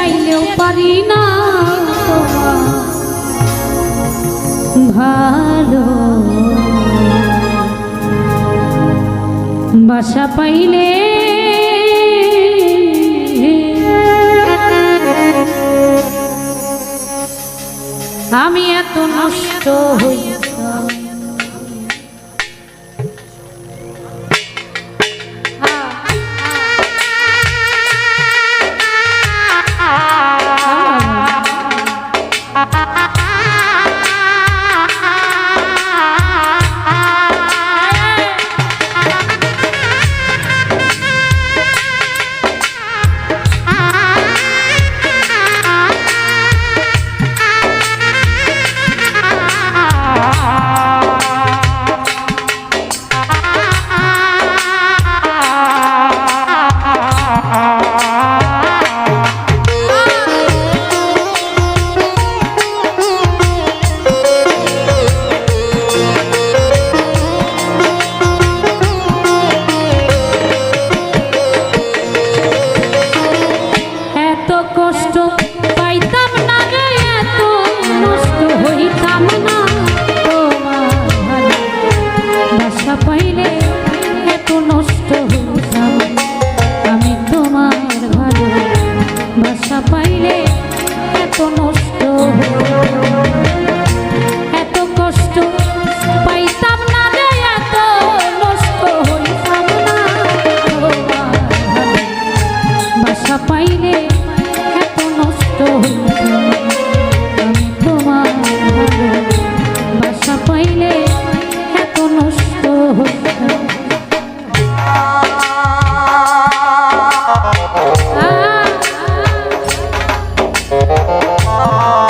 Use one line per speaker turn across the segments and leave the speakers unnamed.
চাইলেও পারি না ভালো। বাসা পাইলে আমি এত নষ্ট হইতাম। Oh, oh, oh, oh.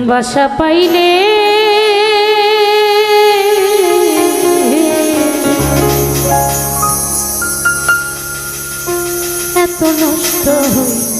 বাসা পাইলে এত নষ্ট হইতাম